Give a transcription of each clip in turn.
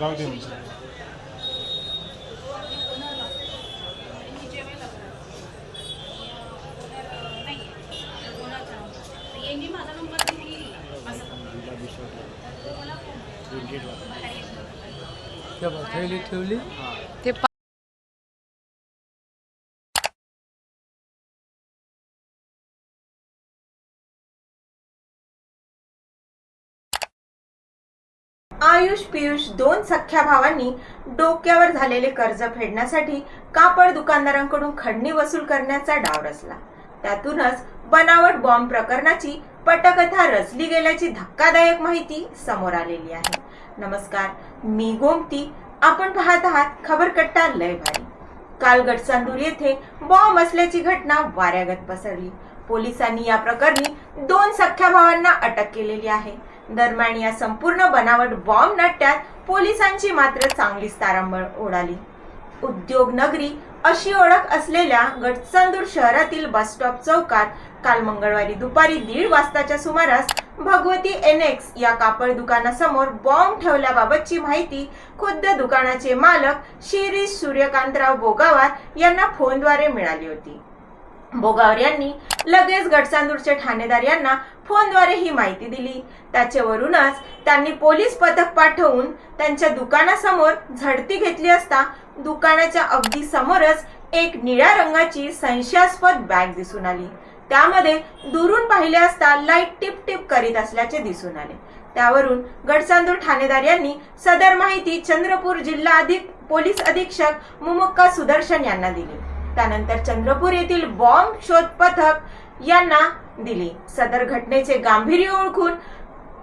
राहू दे माझा नंबर दिली असं थैली ठेवली. आयुष पियुष दोन सख्या भावांनी डोक्यावर झालेले कर्ज फेडण्यासाठी कापड दुकानदारांकडून खंडणी वसूल करण्याचा डाव रचला. त्यातूनच बनावट बॉम्ब प्रकरणाची पटकथा रचली गेल्याची धक्कादायक माहिती समोर आलेली आहे. नमस्कार मी गोमती. आपण पाहत आहात खबरकट्टा लय भारी. काल गडचांदूर येथे बॉम्ब असल्याची घटना वाऱ्यागत पसरली. पोलिसांनी या प्रकरणी दोन सख्या भावांना अटक केलेली आहे. दरम्यान या संपूर्ण बनावट बॉम्ब नाट्यात पोलिसांची मात्र चांगलीच तारांबळ ओढाली. उद्योग नगरी अशी ओळख असलेल्या गडचांदूर शहरातील बसस्टॉप चौकात काल मंगळवारी दुपारी दीड वाजताच्या सुमारास भगवती एनेक्स या कापड दुकानासमोर बॉम्ब ठेवल्याबाबतची माहिती खुद्द दुकानाचे मालक शिरीष सूर्यकांतराव बोगावार यांना फोनद्वारे मिळाली होती. बोगावर यांनी लगेच गडचांदूरचे ठाणेदार यांना फोनद्वारे ही माहिती दिली. त्याच्यावरूनच त्यांनी पोलीस पथक पाठवून त्यांच्या दुकानासमोर झडती घेतली असता दुकानाच्या अगदी समोरच एक निळ्या रंगाची संशयास्पद बॅग दिसून आली. त्यामध्ये दुरून पाहिले असता लाइट टिप टिप करीत असल्याचे दिसून आले. त्यावरून गडचांदूर ठाणेदार यांनी सदर माहिती चंद्रपूर जिल्हा अधिक पोलीस अधीक्षक मुमुक्का सुदर्शन यांना दिली. त्यानंतर चंद्रपूर येथील बॉम्ब शोध पथक यांना दिली. सदर घटनेचे गांभीर्य ओळखून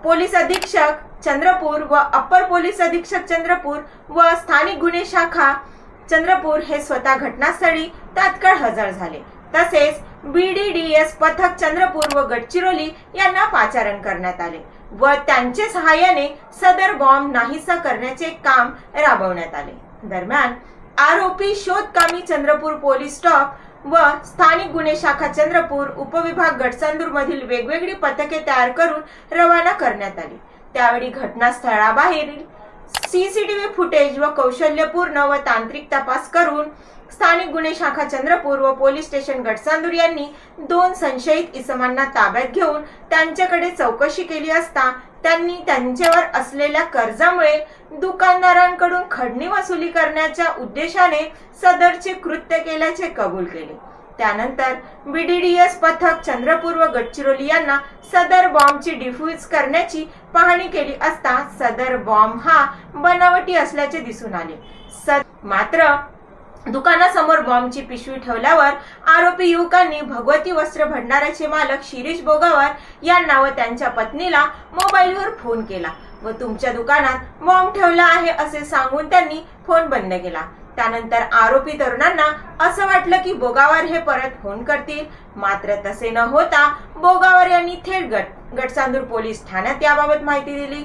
पोलीस अधीक्षक चंद्रपूर व अप्पर पोलीस अधीक्षक चंद्रपूर व स्थानिक गुन्हे शाखा चंद्रपूर हे स्वतः घटनास्थळी तात्काळ हजर झाले. तसेच बीडीडीएस पथक चंद्रपूर व गडचिरोली यांना पाचारण करण्यात आले व त्यांचे सहाय्याने सदर बॉम्ब नाहीसा करण्याचे काम राबवण्यात आले. दरम्यान आरोपी शोधकामी चंद्रपूर पोलीस स्टॉप व स्थानिक गुन्हे शाखा चंद्रपूर उपविभाग गडचांदूर मधील वेगवेगळी पथके तयार करून रवाना करण्यात आली. त्यावेळी घटनास्थळाबाहेरील सीसीटीव्ही फुटेज व कौशल्यपूर्ण व तांत्रिक तपास करून स्थानिक गुन्हे शाखा चंद्रपूर व पोलीस स्टेशन गडचांदूर यांनी दोन संशयित इसमांना ताब्यात घेऊन त्यांच्याकडे चौकशी केली असता त्यांनी त्यांच्यावर असलेल्या कर्जामुळे दुकानदारांकडून खडणी वसुली करण्याच्या उद्देशाने सदरचे कृत्य केल्याचे कबूल केले. त्यानंतर बीडीडीएस पथक चंद्रपूर व गडचिरोली यांना सदर बॉम्बची डिफ्यूज करण्याची पाहणी केली असता सदर बॉम्ब हा बनावटी असल्याचे दिसून आले. सद मात्र दुकानासमोर बॉम्बची पिशवी ठेवल्यावर आरोपी युवकांनी भगवती वस्त्र भंडाराचे मालक शिरीष बोगावर यांना व त्यांच्या पत्नीला मोबाईलवर फोन केला व तुमच्या दुकानात बॉम्ब ठेवला आहे असे सांगून त्यांनी फोन बंद केला. त्यानंतर आरोपी तरुणांना असं वाटलं की बोगावर हे परत फोन करतील. मात्र तसे न होता बोगावर यांनी थेट गट गटसांदूर पोलीस ठाण्यात याबाबत माहिती दिली.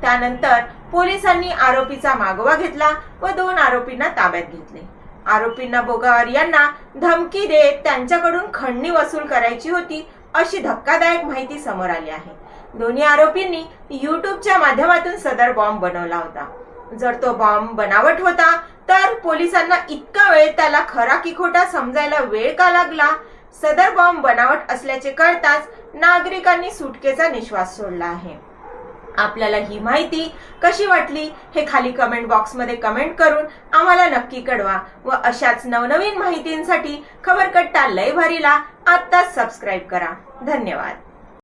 त्यानंतर पोलिसांनी आरोपीचा मागोवा घेतला व दोन आरोपींना ताब्यात घेतले. आरोपींना बोगावर यांना धमकी देत त्यांच्याकडून खंडणी वसूल करायची होती अशी धक्कादायक माहिती समोर आली आहे. दोन्ही आरोपींनी युट्यूबच्या माध्यमातून सदर बॉम्ब बनवला होता. जर तो बॉम्ब बनावट होता तर पोलिसांना इतका वेळ त्याला खरा की खोटा समजायला वेळ का लागला? सदर बॉम्ब बनावट असल्याचे कळताच नागरिकांनी सुटकेचा निश्वास सोडला आहे. आपल्याला ही माहिती कशी वाटली हे खाली कमेंट बॉक्समध्ये कमेंट करून आम्हाला नक्की कळवा व अशाच नवनवीन माहितींसाठी खबरकट्टा लय भारीला आत्ताच सबस्क्राईब करा. धन्यवाद.